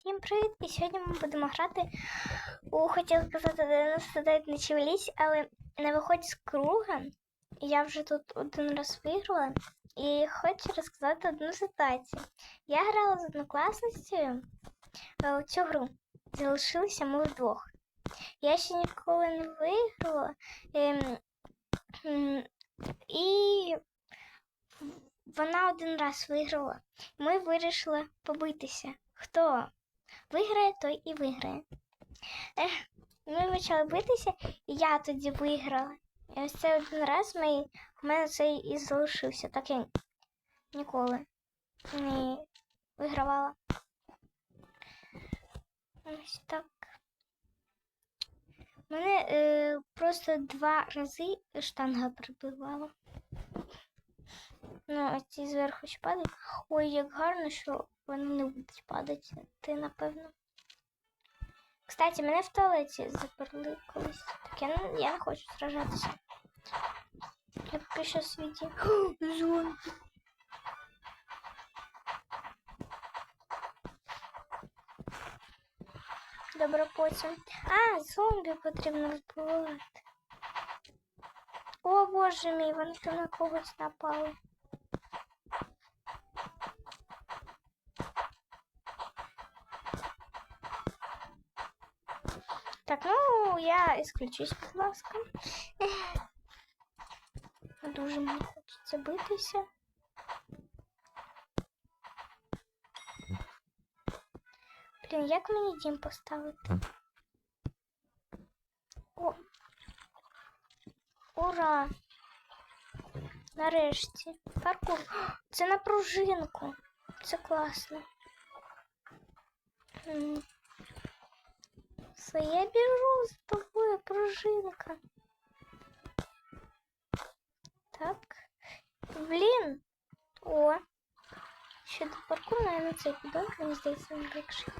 Всім привіт! І сьогодні ми будемо грати у хотів сказати 99 ночі в лісі, але на виході з круга я вже тут один раз виграла і хочу розказати одну ситуацію. Я грала з однокласницею е, у цю гру. Залишилися ми вдвох. Я ще ніколи не виграла. ем, і вона один раз виграла. Ми вирішили побитися. Хто виграє, той і виграє. Ех, ми почали битися, і я тоді виграла. І ось це один раз ми, в мене цей і залишився. Так я ніколи не вигравала. Ось так. Мене е, просто два рази штанга прибивала. Ну, а ці зверху ще падають. Ой, як гарно, що вони не будуть падати, ти напевно. Кстати, мене в туалеті заперли колись. Так я не, я не хочу сражатися. Я поки що світі. Зомбі. Добре, потім. А, зомбі потрібно вбивати. О, боже мій, вони на когось напали. Так, ну я исключусь, будь ласка. Дуже мені хочеться битися. Блін, як мені дім поставити? О! Ура! Нарешті. Паркур. Це на пружинку. Це класно. М. Все, я біжу з тобою, пружинка. Так. Блін. О. Ще до паркуру, наверное, цей піду. Мені здається, він легший.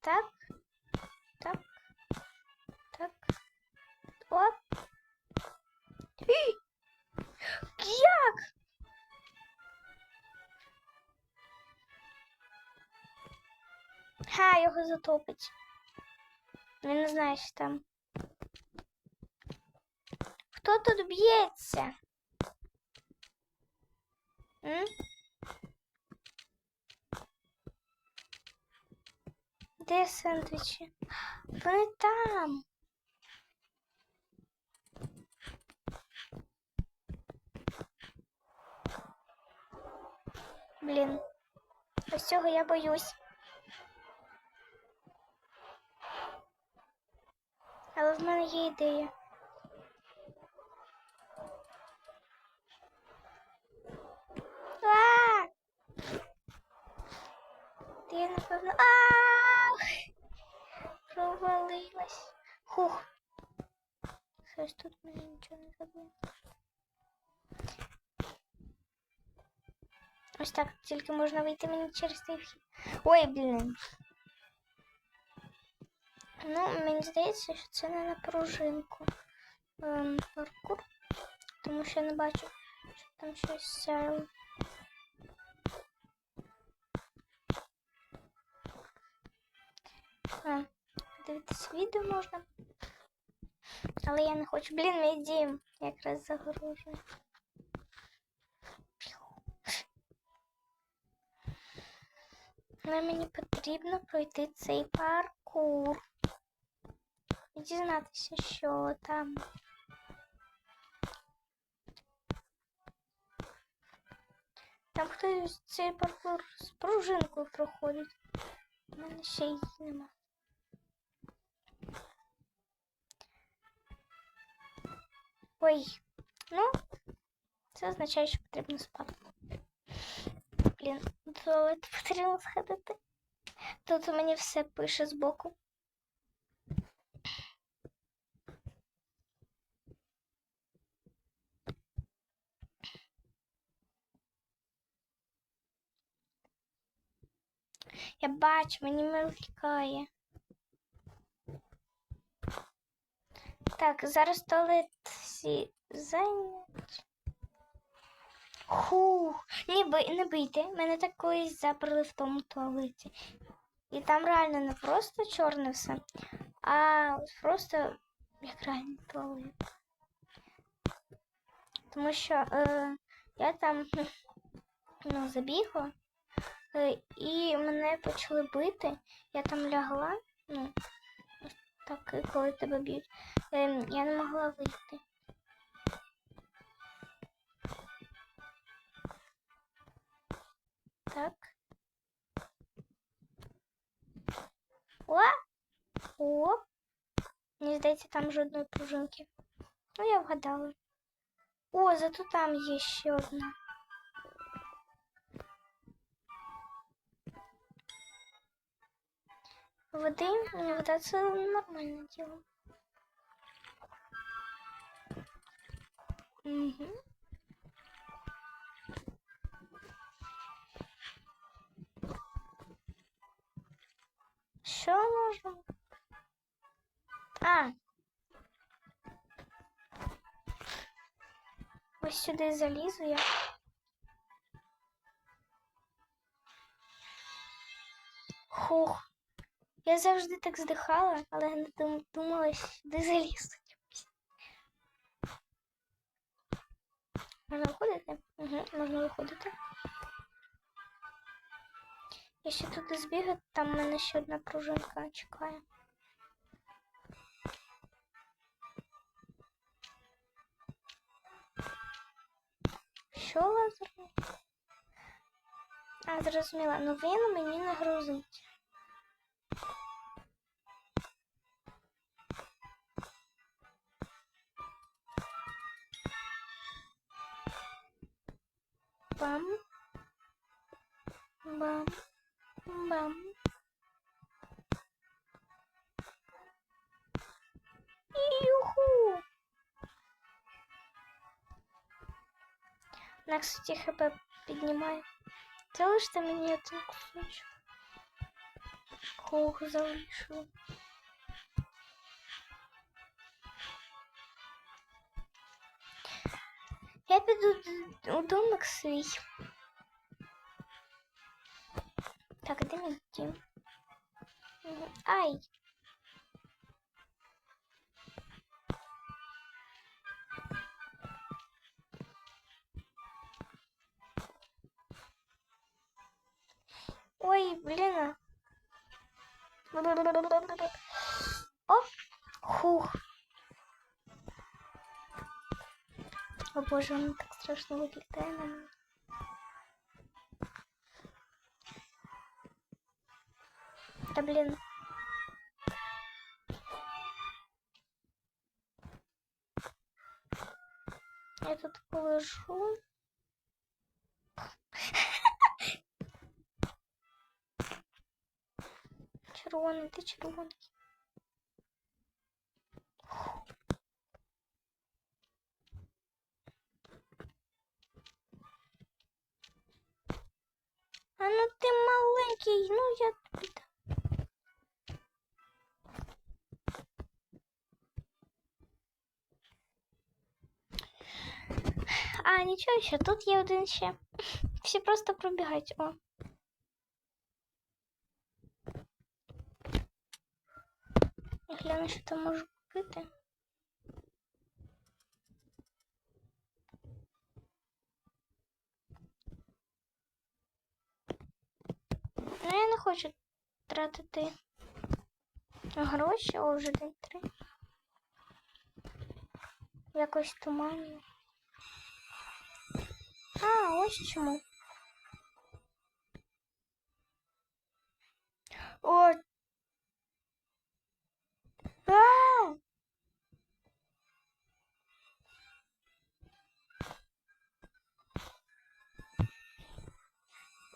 Так. Так. Так. Оп. Ій! Як? Ха, його затопить. Він не знає, що там. Хто тут б'ється? Де сендвічі? Вони там. Блін. Ось цього я боюсь. В мене є ідея. А! Ти напевно. А! Провалилась. Хух. Щось тут мені нічого не забув. Ось так тільки можна вийти мені через цей вхід. Ой, блін. Ну, мені здається, що це не на пружинку. Ем, паркур. Тому що я не бачу, що там щось сяяло. А, дивитись відео можна. Але я не хочу. Блін, мій дім якраз загрожує. Але мені потрібно пройти цей паркур. Дізнатися, що там. Там хтось цей паркур з пружинкою проходить. У мене ще її нема. Ой, ну, це означає, що потрібно спати. Блін, до туалету потрібно сходити. Тут у мені все пише збоку. Я бачу, мені мелькає. Так, зараз туалет всі зайняті. Хух, не, бий, не бийте. Мене так колись заперли в тому туалеті. І там реально не просто чорне все, а просто як реальний туалет. Тому що е, я там ну, забігла, і мене почали бити. Я там лягла, ну, так, коли тебе б'ють, е, я не могла вийти. Так. О! О! Мені здається, там жодної пружинки. Ну, я вгадала. О, зато там є ще одна. Води, вода це нормальне діло. Угу. Що можемо? А. Ось сюди залізу я. Я завжди так здихала, але не думала, сюди залізти. Можна виходити? Угу, можна виходити. Я ще туди збігаю, там в мене ще одна пружинка чекає. Що лазерний? А, зрозуміла. Ну він мені не На, кстати, хп піднімаю. Залиште мені один кусочок. Хух, залишу. Я піду д- у домик свій. Так, де мій дім? Мгм. Ай! Ой, блин. а. О, хух. О боже, он так страшно виглядає на мене. Та блін. Я тут положу. Червоний, ти червоний. А ну ти маленький, ну я тобі дам. А, нічого, що тут є один ще. Всі просто пробігають. О. гляну, що там можу купити. Ну, я не хочу тратити гроші, о, вже день три. Якось туманно. А, ось чому. О!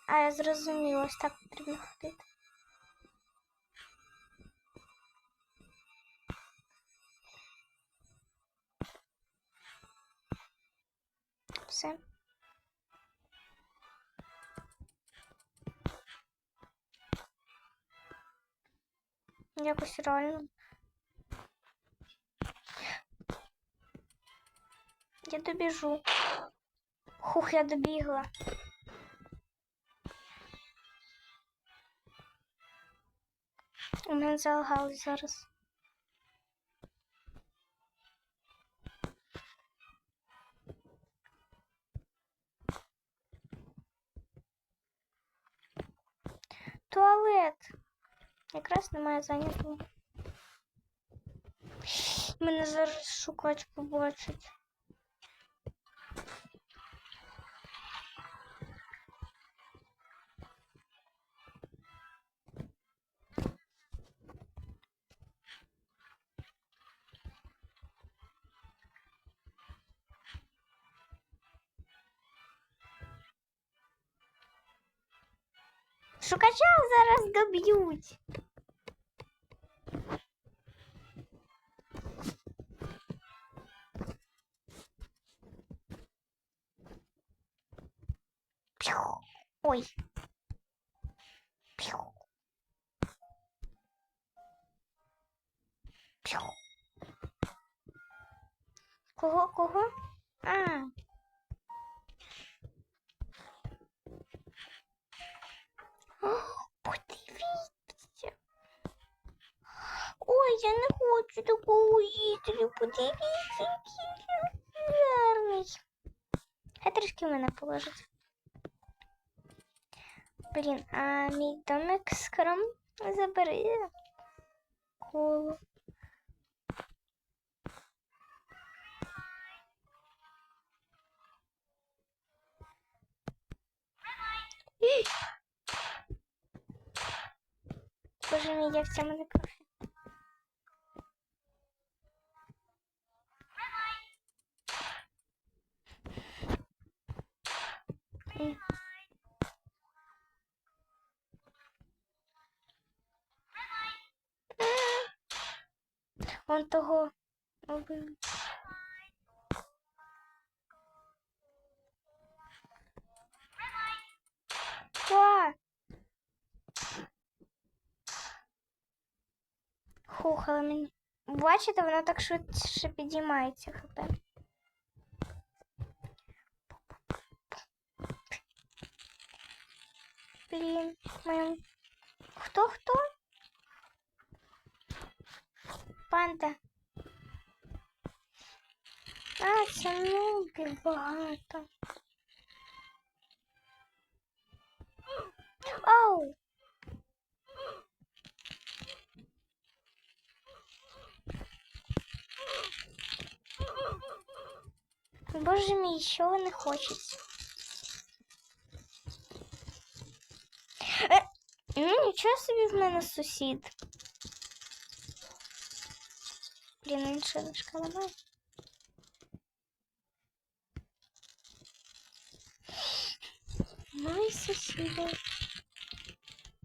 А, я зрозуміла, ось так потрібно ходити. Все. Якось реально. Я добіжу. Хух, я добігла. Мене залагалось зараз. Туалет. Якраз немає зайнятого. Мене зараз шукач побачить. Шукача зараз доб'ють. Ой. Я не хочу такого їсти. Подивіться, який гарний. Хай трішки в мене положить. Блін, а мій домик скром забери. Коло. Боже мій, як це мене кафе. Он того убив. Що? Хух, але мені. Бачите, воно так швидше підіймається хп. Блін, моя... Хто хто? Панда. А, це нубів багато. Ау! Боже мій, що вони хочуть? Е, ну нічого собі в мене сусід. Блін, він ще не шкаламає. Мої сусіди.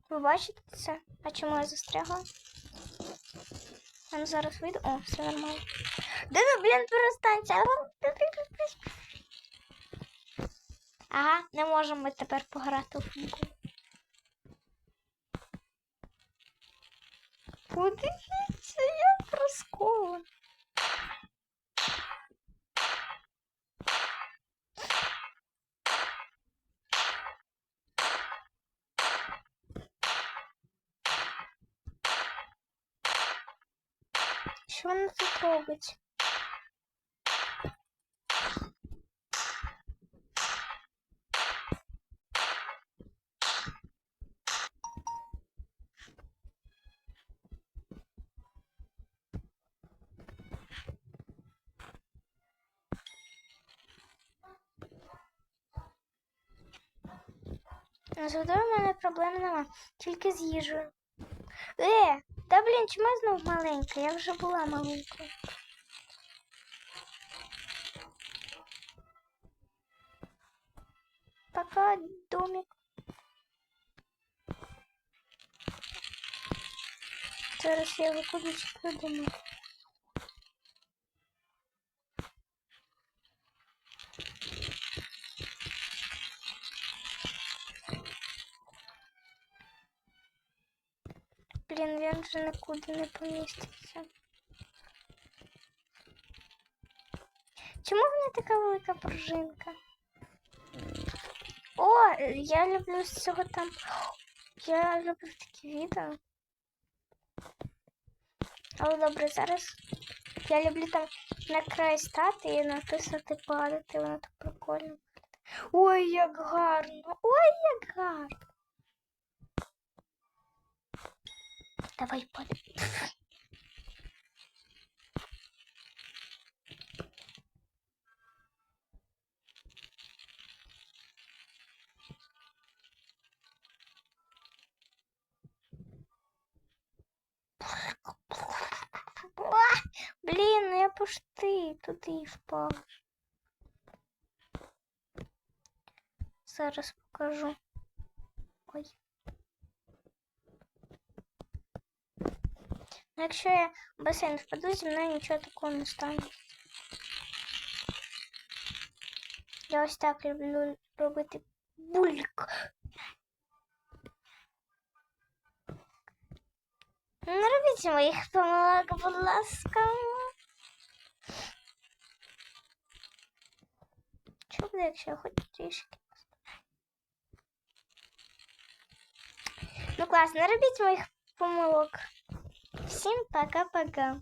Ви бачите це? А чому я застрягла? Я зараз вийду. О, все нормально. Да ну, блін, перестаньте. Ага, не можемо ми тепер пограти у футбол. Подивіться, як розковано. Що вона тут робить? З водою в мене проблем нема, тільки з їжею. Е, та блін, чому я знов маленька? Я вже була маленькою. Пока домик. Зараз я його кудись Блін, він вже нікуди не поміститься. Чому в мене така велика пружинка? О, я люблю з цього там. Я люблю такі відео. Але добре, зараз я люблю там на край стати і написати падати, воно так прикольно. Ой, як гарно! Ой, як гарно! Давай падай. Ой, Блін, ну я пошти туди впав. Зараз покажу. Ой. якщо я в басейн впаду, зі мною нічого такого не стане. Я ось так люблю робити бульк. Не робіть моїх помилок, будь ласка. Що буде, якщо я хоч трішки? Ну клас, не робіть моїх помилок. Всім пока-пока.